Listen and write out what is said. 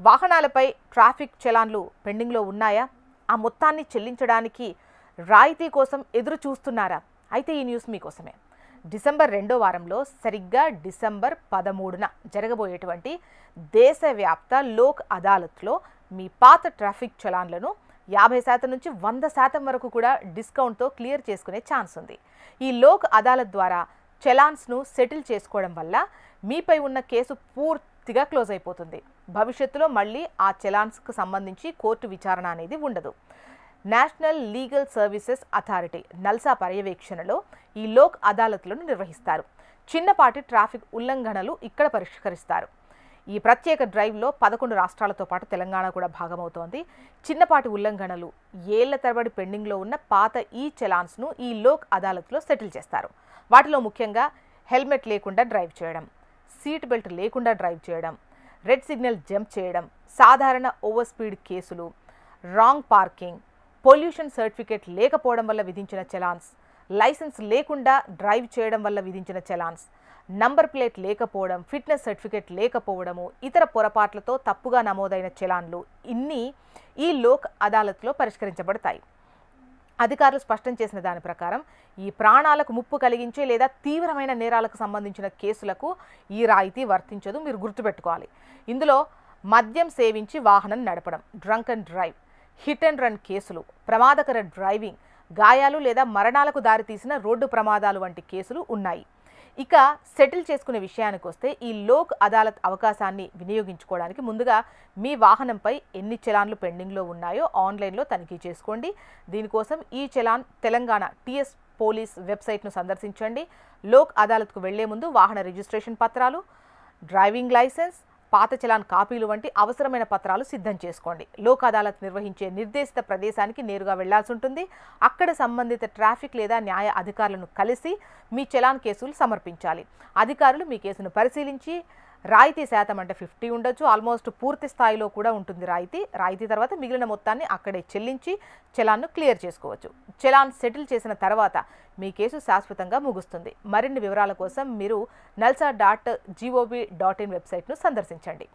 వాహనాలపై ట్రాఫిక్ చలాన్లు పెండింగ్లో ఉన్నాయా? ఆ మొత్తాన్ని చెల్లించడానికి రాయితీ కోసం ఎదురు చూస్తున్నారా అయితే ఈ న్యూస్ మీకోసమే. డిసెంబర్ రెండో వారంలో సరిగ్గా డిసెంబర్ పదమూడున జరగబోయేటువంటి దేశవ్యాప్త లోక్ అదాలత్లో మీ పాత ట్రాఫిక్ చలాన్లను యాభై శాతం నుంచి వంద శాతం వరకు కూడా డిస్కౌంట్తో క్లియర్ చేసుకునే ఛాన్స్ ఉంది. ఈ లోక్ అదాలత్ ద్వారా చలాన్స్ను సెటిల్ చేసుకోవడం వల్ల మీపై ఉన్న కేసు పూర్తిగా క్లోజ్ అయిపోతుంది. భవిష్యత్తులో మళ్ళీ ఆ చలాన్స్కు సంబంధించి కోర్టు విచారణ అనేది ఉండదు. National legal services authority NALSA పర్యవేక్షణలో ఈ లోక్ అదాలత్లను నిర్వహిస్తారు. చిన్నపాటి ట్రాఫిక్ ఉల్లంఘనలు ఇక్కడ పరిష్కరిస్తారు. ఈ ప్రత్యేక డ్రైవ్లో పదకొండు రాష్ట్రాలతో పాటు తెలంగాణ కూడా భాగమవుతోంది. చిన్నపాటి ఉల్లంఘనలు ఏళ్ళ తరబడి పెండింగ్లో ఉన్న పాత ఈ చలాన్స్ను ఈ లోక్ అదాలత్లో సెటిల్ చేస్తారు. వాటిలో ముఖ్యంగా హెల్మెట్ లేకుండా డ్రైవ్ చేయడం సీట్ బెల్ట్ లేకుండా డ్రైవ్ చేయడం రెడ్ సిగ్నల్ జంప్ చేయడం సాధారణ ఓవర్ స్పీడ్ కేసులు రాంగ్ పార్కింగ్ పొల్యూషన్ సర్టిఫికేట్ లేకపోవడం వల్ల విధించిన చలాన్స్ లైసెన్స్ లేకుండా డ్రైవ్ చేయడం వల్ల విధించిన చలాన్స్. నంబర్ ప్లేట్ లేకపోవడం ఫిట్నెస్ సర్టిఫికేట్ లేకపోవడము ఇతర పొరపాట్లతో తప్పుగా నమోదైన చలాన్లు ఇన్ని ఈ లోక్ అదాలత్లో పరిష్కరించబడతాయి. అధికారులు స్పష్టం చేసిన దాని ప్రకారం ఈ ప్రాణాలకు ముప్పు కలిగించే లేదా తీవ్రమైన నేరాలకు సంబంధించిన కేసులకు ఈ రాయితీ వర్తించదు. మీరు గుర్తుపెట్టుకోవాలి. ఇందులో మద్యం సేవించి వాహనం నడపడం drunk and drive hit and run కేసులు ప్రమాదకర డ్రైవింగ్ గాయాలు లేదా మరణాలకు దారితీసిన రోడ్డు ప్రమాదాలు వంటి కేసులు ఉన్నాయి. ఇక సెటిల్ చేసుకునే విషయానికి వస్తే ఈ లోక్ అదాలత్ అవకాశాన్ని వినియోగించుకోవడానికి ముందుగా మీ వాహనంపై ఎన్ని చలాన్లు పెండింగ్లో ఉన్నాయో ఆన్లైన్లో తనిఖీ చేసుకోండి. దీనికోసం ఈ చలాన్ తెలంగాణ టీఎస్ పోలీస్ వెబ్సైట్ను సందర్శించండి. లోక్ అదాలత్కు వెళ్ళే ముందు వాహన రిజిస్ట్రేషన్ పత్రాలు డ్రైవింగ్ లైసెన్స్ పాత చలాన్ కాపీలు వంటి అవసరమైన పత్రాలు సిద్ధం చేసుకోండి. లోక్ అదాలత్ నిర్వహించే నిర్దేశిత ప్రదేశానికి నేరుగా వెళ్ళాల్సి ఉంటుంది. అక్కడ సంబంధిత ట్రాఫిక్ లేదా న్యాయ అధికారులను కలిసి మీ చలాన్ కేసులు సమర్పించాలి. అధికారులు మీ కేసును పరిశీలించి రాయితీ శాతం అంటే ఫిఫ్టీ ఉండొచ్చు. ఆల్మోస్ట్ పూర్తి స్థాయిలో కూడా ఉంటుంది రాయితీ. రాయితీ తర్వాత మిగిలిన మొత్తాన్ని అక్కడే చెల్లించి చలాన్ను క్లియర్ చేసుకోవచ్చు. చలాన్ సెటిల్ చేసిన తర్వాత మీ కేసు శాశ్వతంగా ముగుస్తుంది. మరిన్ని వివరాల కోసం మీరు NALSA dot gov dot in వెబ్సైట్ను సందర్శించండి.